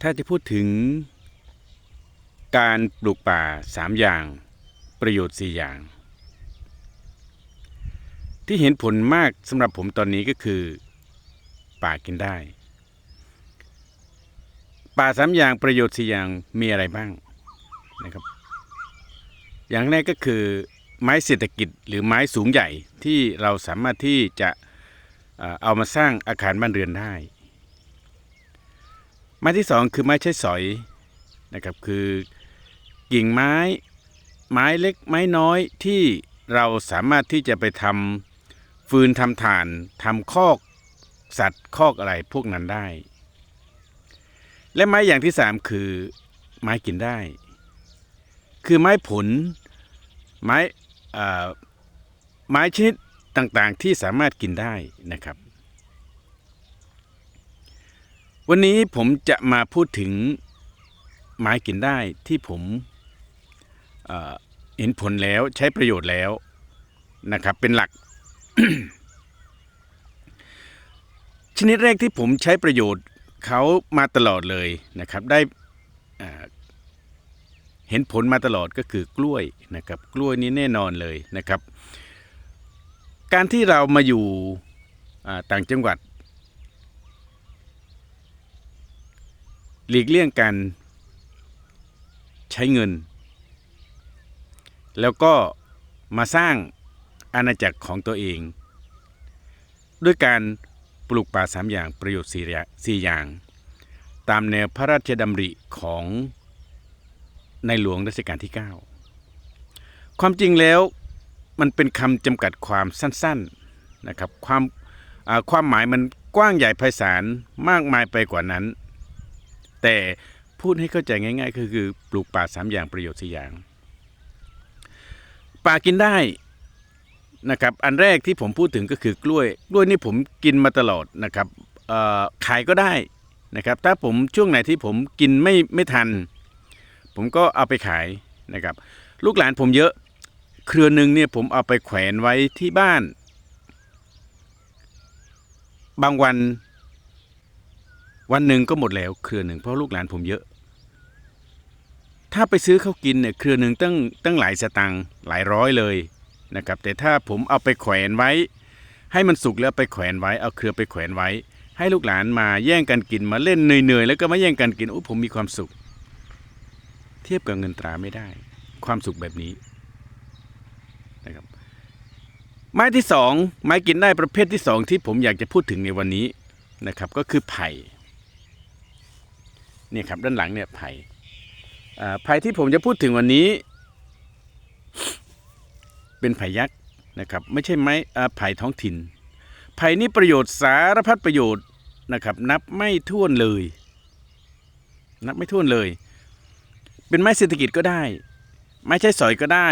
ถ้าจะพูดถึง การปลูกป่าสามอย่าง ประโยชน์สี่อย่าง ที่เห็นผลมากสำหรับผมตอนนี้ก็คือ ป่ากินได้ ป่าสามอย่างประโยชน์สี่อย่างมีอะไรบ้างนะครับ อย่างแรกก็คือไม้เศรษฐกิจหรือไม้สูงใหญ่ที่เราสามารถที่จะเอ่อเอามาสร้างอาคารบ้านเรือนได้ ไม้ที่สองคือไม้ใช้สอยนะครับคือกิ่งไม้ไม้เล็กไม้น้อยที่เราสามารถที่จะไปทำฟืนทำถ่านทำคอกสัตว์คอกอะไรพวกนั้นได้ และไม้อย่างที่สามคือไม้กินได้ คือไม้ผลไม้ไม้ชนิดต่างๆที่สามารถกินได้นะครับ วันนี้ผมจะมาพูดถึงไม้กินได้ที่ผมเเห็นผลแล้วใช้ประโยชน์แล้วนะครับ เป็นหลัก ชนิดแรกที่ผมใช้ประโยชน์เขามาตลอดเลยนะครับ ได้เห็นผลมาตลอดก็คือกล้วยนะครับ กล้วยนี้แน่นอนเลยนะครับ การที่เรามาอยู่อ่ต่างจังหวัด หลีกเลี่ยงการใช้เงิน แล้วก็มาสร้างอาณาจักรของตัวเอง ด้วยการปลูกป่าสามอย่างประโยชน์สี่อย่างสี่อย่าง ตามแนวพระราชดำริของในหลวงรัชกาลที่ 9 ความจริงแล้วมันเป็นคำจำกัดความสั้นๆนะครับความความหมายมันกว้างใหญ่ไพศาลมากมายไปกว่านั้น แต่พูดให้เข้าใจง่ายๆก็คือปลูกป่าสามอย่างประโยชน์สี่อย่าง ป่ากินได้นะครับ อันแรกที่ผมพูดถึงก็คือกล้วย กล้วยนี่ผมกินมาตลอดนะครับขายก็ได้นะครับ ถ้าผมช่วงไหนที่ผมกินไม่ไม่ทัน ผมก็เอาไปขายนะครับ ลูกหลานผมเยอะ เครือหนึ่งเนี่ยผมเอาไปแขวนไว้ที่บ้าน บางวัน วันหนึ่งก็หมดแล้วเครือหนึ่งเพราะลูกหลานผมเยอะ ถ้าไปซื้อเขากินเนี่ยเครือหนึ่งตั้งตั้งหลายสตังค์หลายร้อยเลยนะครับ แต่ถ้าผมเอาไปแขวนไว้ ให้มันสุกแล้วไปแขวนไว้เอาเครือไปแขวนไว้ ให้ลูกหลานมาแย่งกันกินมาเล่นเหนื่อยๆแล้วก็มาแย่งกันกินโอ้ผมมีความสุข เทียบกับเงินตราไม่ได้ ความสุขแบบนี้นะครับไม้ที่สองไม้กินได้ประเภทที่สองที่ผมอยากจะพูดถึงในวันนี้นะครับก็คือไผ่ นี่ยครับด้านหลังเนี่ยไผ่ไผ่ที่ผมจะพูดถึงวันนี้ เป็นไผ่ยักษ์นะครับ ไม่ใช่ไม้อ่าไผ่ท้องถิ่น ไผ่นี่ประโยชน์สารพัดประโยชน์นะครับ นับไม่ถ้วนเลย นับไม่ถ้วนเลย เป็นไม้เศรษฐกิจก็ได้ ไม้ใช้สอยก็ได้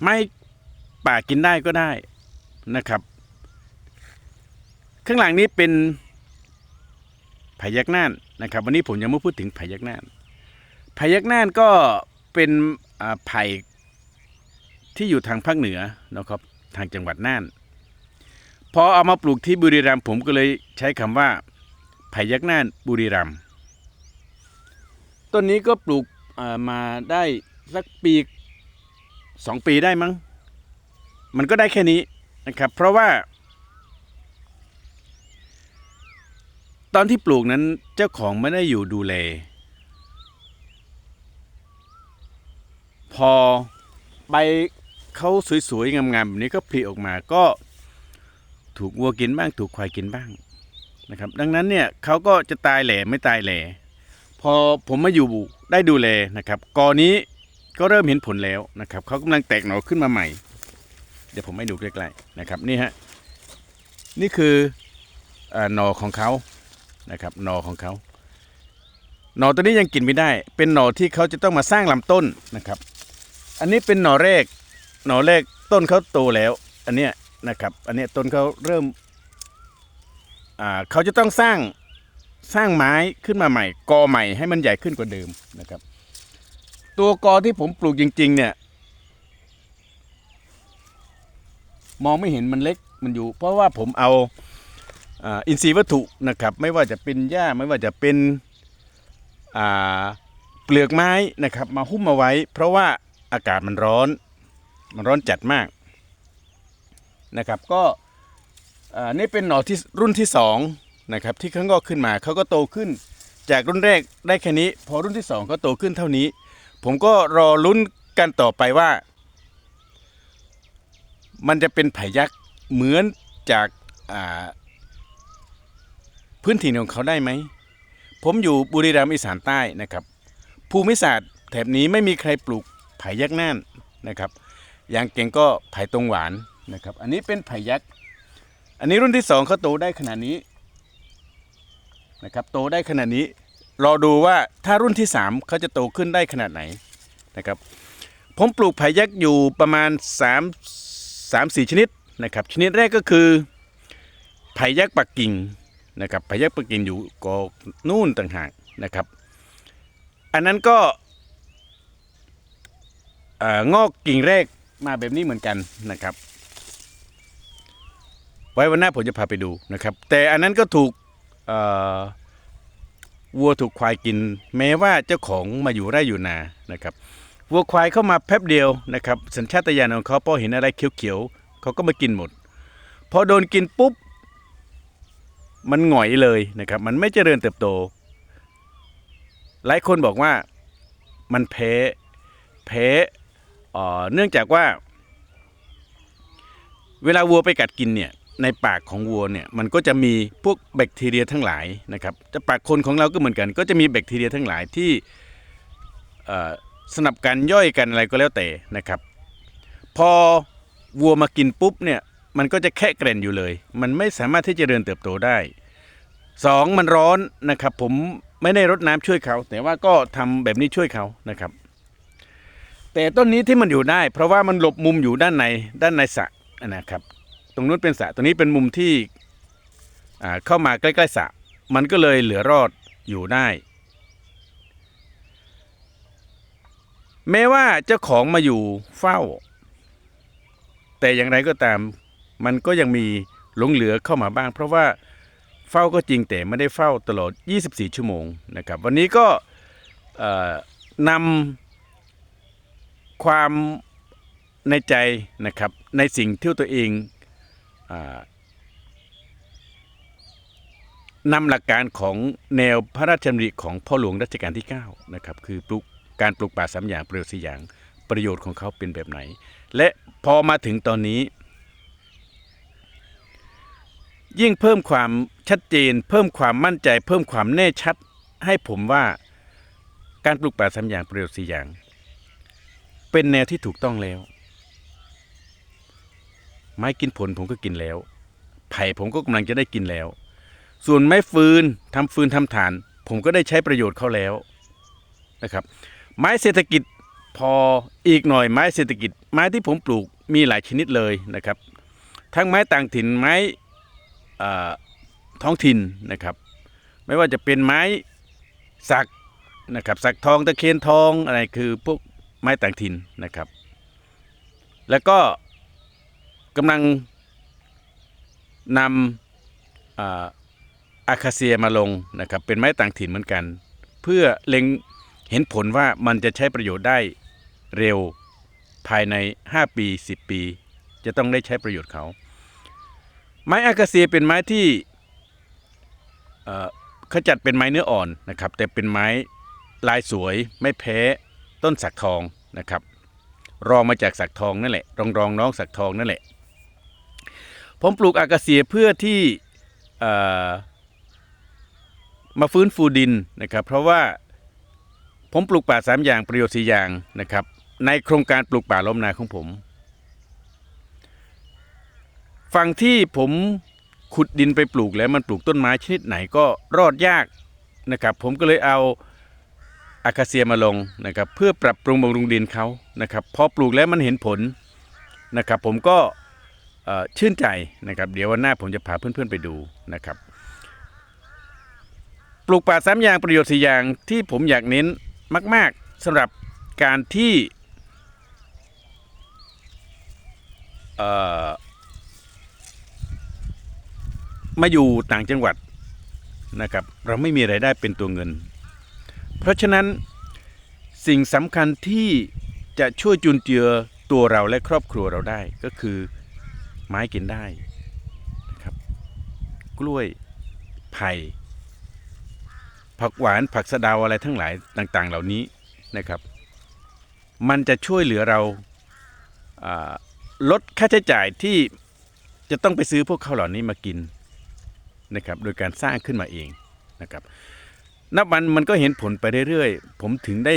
ไม้ป่ากินได้ก็ได้นะครับ ข้างหลังนี้เป็น ไผยักน่านนะครับ วันนี้ผมยังไม่พูดถึงไผยักน่านไผยักน่านก็เป็นอ่าไผ่ที่อยู่ทางภาคเหนือนะครับทางจังหวัดน่านพอเอามาปลูกที่บุรีรัมย์ผมก็เลยใช้คำว่าไผ่ยักษ์น่านบุรีรัมย์ต้นนี้ก็ปลูกอ่ามาได้สักปีสองปีได้มั้ง มันก็ได้แค่นี้นะครับ เพราะว่า อนที่ปลูกนั้นเจ้าของไม่ได้อยู่ดูแล พอใบเขาสวยๆงามๆแบบนี้ก็ผลิออกมาก็ถูกวัวกินบ้างถูกควายกินบ้างนะครับ ดังนั้นเนี่ยเขาก็จะตายแหล่ไม่ตายแหล่พอผมมาอยู่ได้ดูแลนะครับกอนี้ก็เริ่มเห็นผลแล้วนะครับเขากำลังแตกหน่อขึ้นมาใหม่ เดี๋ยวผมให้ดูใกล้ๆนะครับนี่ฮะนี่คือหน่อของเขา นะครับหน่อของเขาหน่อตัวนี้ยังกินไม่ได้ เป็นหน่อที่เขาจะต้องมาสร้างลำต้นนะครับ อันนี้เป็นหน่อแรก หน่อแรกต้นเขาโตแล้ว อันเนี้ยนะครับ อันเนี้ยต้นเขาเริ่มอ่าเขาจะต้องสร้างสร้างไม้ขึ้นมาใหม่ กอใหม่ให้มันใหญ่ขึ้นกว่าเดิมนะครับ ตัวกอที่ผมปลูกจริง ๆ เนี่ย มองไม่เห็นมันเล็กมันอยู่ เพราะว่าผมเอา อินทรีย์วัตถุนะครับไม่ว่าจะเป็นหญ้าไม่ว่าจะเป็นเปลือกไม้นะครับมาหุ้มเอาไว้ เพราะว่าอากาศมันร้อนมันร้อนจัดมากนะครับก็อ่านี่เป็นหน่อที่รุ่นที่สองนะครับที่เขางอขึ้นมาเขาก็โตขึ้นจากรุ่นแรกได้แค่นี้ พอรุ่นที่สองก็โตขึ้นเท่านี้ ผมก็รอลุ้นกันต่อไปว่า มันจะเป็นไผ่ยักษ์เหมือนจากา พื้นถิ่นของเขาได้ไหม ผมอยู่บุรีรัมย์อีสานใต้นะครับ ภูมิศาสตร์แถบนี้ไม่มีใครปลูกไผ่ยักษ์น่านนะครับอย่างเก่งก็ไผ่ตรงหวานนะครับ อันนี้เป็นไผ่ยักษ์ อันนี้รุ่นที่สองเขาโตได้ขนาดนี้นะครับ โตได้ขนาดนี้ รอดูว่าถ้ารุ่นที่สามเขาจะโตขึ้นได้ขนาดไหนนะครับ ผมปลูกไผ่ยักษ์อยู่ประมาณ3 3 4 ชนิดนะครับ ชนิดแรกก็คือไผ่ยักษ์ปักกิ่ง นะครับไผ่ยักษ์ปกกิ่งอยู่กอนู่นต่างหากนะครับ อันนั้นก็งอกกิ่งแรกมาแบบนี้เหมือนกันนะครับ ไว้วันหน้าผมจะพาไปดูนะครับ แต่อันนั้นก็ถูกวัวถูกควายกิน แม้ว่าเจ้าของมาอยู่ไร่อยู่นานะครับวัวควายเข้ามาแป๊บเดียวนะครับ สัญชาตญาณของเขาพอเห็นอะไรเขียวๆเขาก็มากินหมด พอโดนกินปุ๊บ มันหงอยเลยนะครับ มันไม่เจริญเติบโต หลายคนบอกว่ามันแพ้แพ้เอ่อเนื่องจากว่า เวลาวัวไปกัดกินเนี่ยในปากของวัวเนี่ยมันก็จะมีพวกแบคทีเรียทั้งหลายนะครับจะปากคนของเราก็เหมือนกัน ก็จะมีแบคทีเรียทั้งหลายที่สนับกันย่อยกันอะไรก็แล้วแต่นะครับ พอวัวมากินปุ๊บเนี่ย มันก็จะแค่เกร่นอยู่เลย มันไม่สามารถที่จะเจริญเติบโตได้สองมันร้อนนะครับ ผมไม่ได้รดน้ำช่วยเขา แต่ว่าก็ทำแบบนี้ช่วยเขานะครับ แต่ต้นนี้ที่มันอยู่ได้ เพราะว่ามันหลบมุมอยู่ด้านในด้านในสระนะครับ ตรงนู้นเป็นสระตรงนี้เป็นมุมที่อ่าเข้ามาใกล้ๆสระมันก็เลยเหลือรอดอยู่ได้ แม้ว่าเจ้าของมาอยู่เฝ้า แต่อย่างไรก็ตาม มันก็ยังมีหลงเหลือเข้ามาบ้าง เพราะว่าเฝ้าก็จริงแต่ไม่ได้เฝ้าตลอด 24 ชั่วโมงนะครับวันนี้ก็นำความในใจนะครับในสิ่งที่ตัวเองอนำหลักการของแนวพระราชดำริของพ่อหลวงรัชกาลที่9นะครับคือปลูกการปลูกป่าสามอย่างประโยชน์สี่อย่างประโยชน์ของเขาเป็นแบบไหน และพอมาถึงตอนนี้ ยิ่งเพิ่มความชัดเจน เพิ่มความมั่นใจ เพิ่มความแน่ชัด ให้ผมว่าการปลูกป่าสามอย่างประโยชน์สี่อย่าง เป็นแนวที่ถูกต้องแล้ว ไม้กินผลผมก็กินแล้ว ไผ่ผมก็กำลังจะได้กินแล้ว ส่วนไม้ฟืนทำฟืนทำฐาน ผมก็ได้ใช้ประโยชน์เขาแล้วนะครับ ไม้เศรษฐกิจพออีกหน่อยไม้เศรษฐกิจ ไม้ที่ผมปลูกมีหลายชนิดเลยนะครับ ทั้งไม้ต่างถิ่นไม้ ท้องถิ่นนะครับ ไม่ว่าจะเป็นไม้สักนะครับสักทองตะเคียนทองอะไรคือพวกไม้ต่างถิ่นนะครับ แล้วก็กำลังนำอาคาเซียมาลงนะครับเป็นไม้ต่างถิ่นเหมือนกัน เพื่อเล็งเห็นผลว่ามันจะใช้ประโยชน์ได้เร็วภายใน 5 ปี 10 ปี จะต้องได้ใช้ประโยชน์เขา ไม้อากาเซียเป็นไม้ที่ขจัดเป็นไม้เนื้ออ่อนนะครับ แต่เป็นไม้ลายสวยไม่แพ้ต้นสักทองนะครับ รองมาจากสักทองนั่นแหละรองรองน้องสักทองนั่นแหละ ผมปลูกอากาเซียเพื่อที่มาฟื้นฟูดินนะครับ เพราะว่าผมปลูกป่าสามอย่างประโยชน์สี่อย่างนะครับ ในโครงการปลูกป่าล้มนาของผม ฝั่งที่ผมขุดดินไปปลูกแล้วมันปลูกต้นไม้ชนิดไหนก็รอดยากนะครับ ผมก็เลยเอาอาคาเซียมาลงนะครับ เพื่อปรับปรุงบำรุงดินเขานะครับพอปลูกแล้วมันเห็นผลนะครับ ผมก็ชื่นใจนะครับ เดี๋ยววันหน้าผมจะพาเพื่อนๆไปดูนะครับ ปลูกป่าสามอย่างประโยชน์สี่อย่างที่ผมอยากเน้นมาก ๆสำหรับการที่เอ่อ มาอยู่ต่างจังหวัดนะครับ เราไม่มีไรายได้เป็นตัวเงิน เพราะฉะนั้นสิ่งสำคัญที่จะช่วยจุนเจือตัวเราและครอบครัวเราได้ก็คือไม้กินได้นะครับ กล้วยไผ่ผักหวานผักสะดาวอะไรทั้งหลายต่าง ๆ เหล่านี้นะครับ มันจะช่วยเหลือเราาลดค่าใช้จ่ายที่จะต้องไปซื้อพวกเขาเหล่านี้มากิน นะครับโดยการสร้างขึ้นมาเองนะครับนับวันมันก็เห็นผลไปเรื่อยๆ ผมถึงได้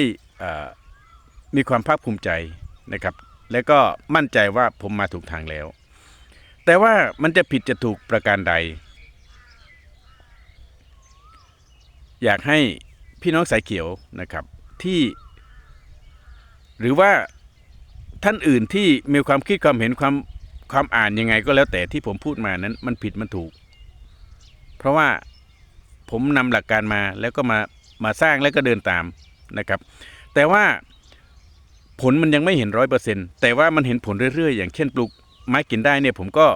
มีความภาคภูมิใจนะครับ และก็มั่นใจว่าผมมาถูกทางแล้ว แต่ว่ามันจะผิดจะถูกประการใด อยากให้พี่น้องสายเขียวนะครับที่ หรือว่าท่านอื่นที่มีความคิดความเห็นความความอ่านยังไงก็แล้วแต่ที่ผมพูดมานั้น มันผิดมันถูก เพราะว่าผมนำหลักการมาแล้วก็มามาสร้างแล้วก็เดินตามนะครับ แต่ว่าผลมันยังไม่เห็นร้อยเปอร์เซ็นต์แต่ว่ามันเห็นผลเรื่อยๆ อย่างเช่นปลูกไม้กินได้เนี่ยผมก็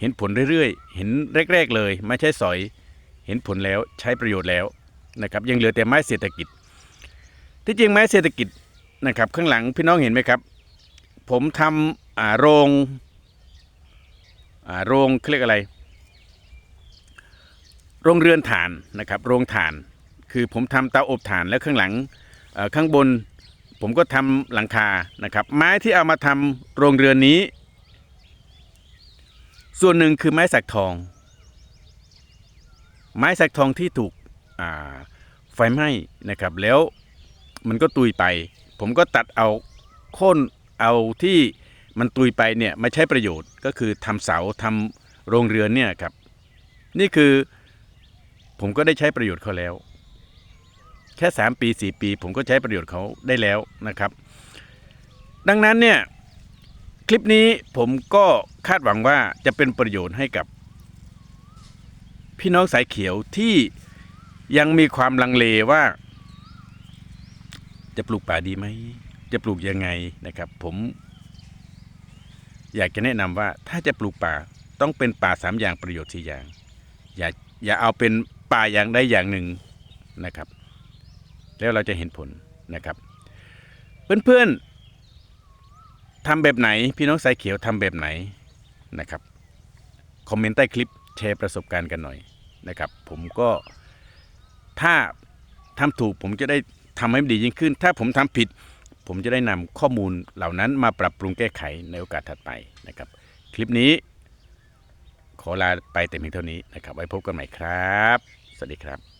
เห็นผลเรื่อยๆ เห็นแรก ๆ เลย ไม่ใช่สอย เห็นผลแล้วใช้ประโยชน์แล้วนะครับ ยังเหลือแต่ไม้เศรษฐกิจ ที่จริงไม้เศรษฐกิจนะครับ ข้างหลังพี่น้องเห็นไหมครับ ผมทำอ่าโรงอ่าโรงเรียกอะไร โรงเรือนถ่านนะครับ โรงถ่าน คือผมทำเตาอบถ่านแล้วข้างหลังข้างบน ผมก็ทำหลังคานะครับ ไม้ที่เอามาทำโรงเรือนนี้ ส่วนหนึ่งคือไม้สักทอง ไม้สักทองที่ถูกไฟไหม้นะครับ แล้วมันก็ตุยไป ผมก็ตัดเอาโค่นเอาที่มันตุยไปเนี่ยมาใช้ประโยชน์ก็คือทำเสาทำโรงเรือนเนี่ยครับ นี่คือ ผมก็ได้ใช้ประโยชน์เขาแล้ว แค่ 3 ปี 4 ปี ผมก็ใช้ประโยชน์เขาได้แล้วนะครับ ดังนั้นเนี่ยคลิปนี้ผมก็คาดหวังว่าจะเป็นประโยชน์ให้กับ พี่น้องสายเขียวที่ยังมีความลังเลว่า จะปลูกป่าดีไหม จะปลูกยังไงนะครับ ผม อยากจะแนะนำว่าถ้าจะปลูกป่าต้องเป็นป่าสามอย่างประโยชน์สี่อย่าง อย่าอย่าเอาเป็น ป่าอย่างใดอย่างหนึ่งนะครับ แล้วเราจะเห็นผลนะครับ เพื่อนๆทำแบบไหน พี่น้องสายเขียวทำแบบไหนนะครับคอมเมนต์ใต้คลิปแชร์ประสบการณ์กันหน่อยนะครับ ผมก็ถ้าทำถูกผมจะได้ทำให้มันดียิ่งขึ้น ถ้าผมทำผิด ผมจะได้นำข้อมูลเหล่านั้นมาปรับปรุงแก้ไขในโอกาสถัดไปนะครับ คลิปนี้ ขอลาไปแต่เพียงเท่านี้นะครับ ไว้พบกันใหม่ครับ สวัสดีครับ